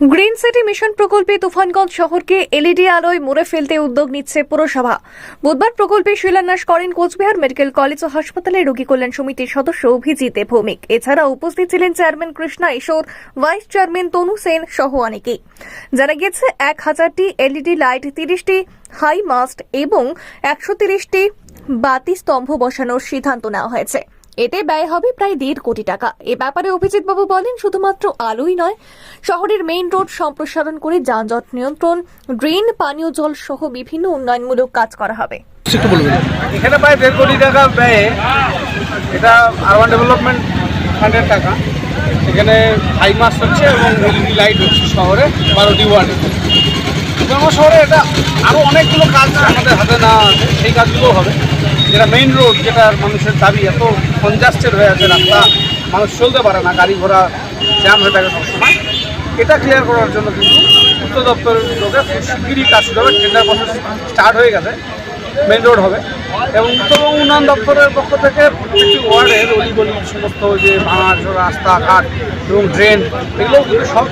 Green city mission প্রকল্পে তুফানগঞ্জ শহরকে LED আলোয় মুড়ে ফেলতে উদ্যোগ নিচ্ছে পুরসভা। বুধবার প্রকল্পে শিলান্যাস করেন কোচবিহার মেডিকেল কলেজ ও হাসপাতালে রোগী কল্যাণ সমিতির সদস্য অভিজিৎ ভৌমিক। এছাড়া উপস্থিত ছিলেন চেয়ারম্যান কৃষ্ণা ঈশ্বর ভাইস চেয়ারম্যান তনু সেন সহ অনেকেই জানা গেছে, এক হাজারটি এলইডি লাইট, তিরিশটি হাই মাস্ট এবং একশো তিরিশটি বাতি স্তম্ভ বসানোর সিদ্ধান্ত নেওয়া হয়েছে। এতে ব্যয় হবে প্রায় দেড় কোটি টাকা। এ ব্যাপারে অভিজিৎ বাবু বলেন শুধুমাত্র আলোই নয় শহরের মেইন রোড সম্প্রসারণ করে যানজট নিয়ন্ত্রণ ড্রেন পানীয় জল সহ বিভিন্ন উন্নয়নমূলক কাজ করা হবে। এখানে প্রায় দেড় কোটি টাকা ব্যয়ে এটা আরবান ডেভেলপমেন্ট ফান্ডের টাকা। এখানে হাই মাস হচ্ছে এবং এলইডি লাইট হচ্ছে শহরে বারোটি ওয়ার্ডে শহরে এটা আরও অনেকগুলো কাজ আমাদের হাতে না আছে সেই কাজগুলো হবে। যেটা মেইন রোড যেটা মানুষের দাবি এত কনজাস্টেড হয়ে আছে, রাস্তা মানুষ চলতে পারে না, গাড়ি ঘোড়া জ্যাম হয়ে থাকে সবসময়। এটা ক্লিয়ার করার জন্য কিন্তু উত্তর দপ্তরের লোকে খুব শিগগিরই কাজ শুরু হবে টেন্ডার প্রসেস স্টার্ট হয়ে গেছে মেন রোড হবে। এবং উত্তরবঙ্গ উন্নয়ন দপ্তরের পক্ষ থেকে প্রত্যেকটি ওয়ার্ডের অলিগলি সমস্ত যে ভাঙা রাস্তাঘাট এবং ড্রেন এগুলো সব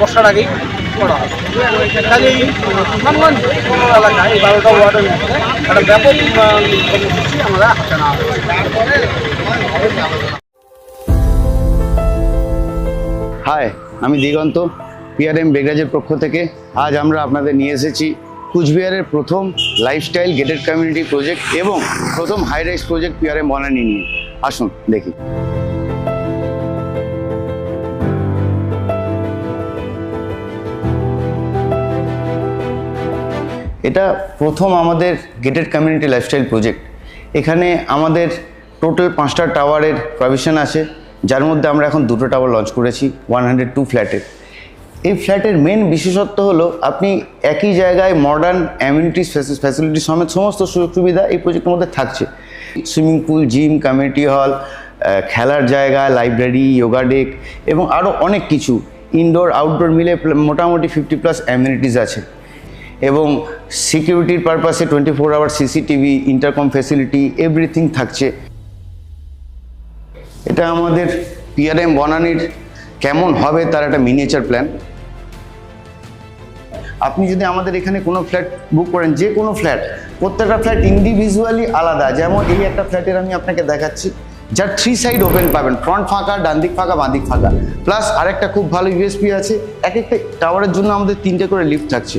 বর্ষার আগেই করা পৌর এলাকায় এই বারোটা ওয়ার্ডের মধ্যে একটা ব্যাপক কর্মসূচি আমরা হাতে হাই, আমি দিগন্ত, পিআরএম বেগরাজের পক্ষ থেকে আজ আমরা আপনাদের নিয়ে এসেছি কুচবিহারের প্রথম লাইফস্টাইল গেটেড কমিউনিটি প্রজেক্ট এবং প্রথম high rise project PRM Banani নিয়ে। আসুন, দেখি। এটা প্রথম আমাদের গেটেড কমিউনিটি লাইফস্টাইল প্রজেক্ট এখানে আমাদের টোটাল পাঁচটা টাওয়ারের প্রভিশন আছে, যার মধ্যে আমরা এখন দুটো টাওয়ার লঞ্চ করেছি ওয়ান হান্ড্রেড টু ফ্ল্যাটের এই ফ্ল্যাটের মেন বিশেষত্ব হলো, আপনি একই জায়গায় মডার্ন অ্যামিউনিটিস ফ্যাসিলিটি সমেত সমস্ত সুযোগ সুবিধা এই প্রজেক্টের মধ্যে থাকছে। Swimming pool gym community hall খেলার জায়গা লাইব্রেরি যোগা ডেক এবং আরও অনেক কিছু। ইনডোর আউটডোর মিলে মোটামুটি ফিফটি প্লাস অ্যামিউনিটিস আছে। এবং সিকিউরিটির পারপাসে twenty four hour CCTV intercom facility everything থাকছে। এটা আমাদের পিআরএম বনানির কেমন হবে তার একটা মিনিয়েচার প্ল্যান আপনি যদি আমাদের এখানে কোনো ফ্ল্যাট বুক করেন, যে কোনো ফ্ল্যাট প্রত্যেকটা ফ্ল্যাট ইন্ডিভিজুয়ালি আলাদা। যেমন এই একটা ফ্ল্যাটের আমি আপনাকে দেখাচ্ছি, যার থ্রি সাইড ওপেন পাবেন ফ্রন্ট ফাঁকা ডান দিক ফাঁকা বাঁ দিক ফাঁকা। প্লাস আরেকটা খুব ভালো ইউএসপি আছে, এক একটা টাওয়ারের জন্য আমাদের তিনটে করে লিফট থাকছে।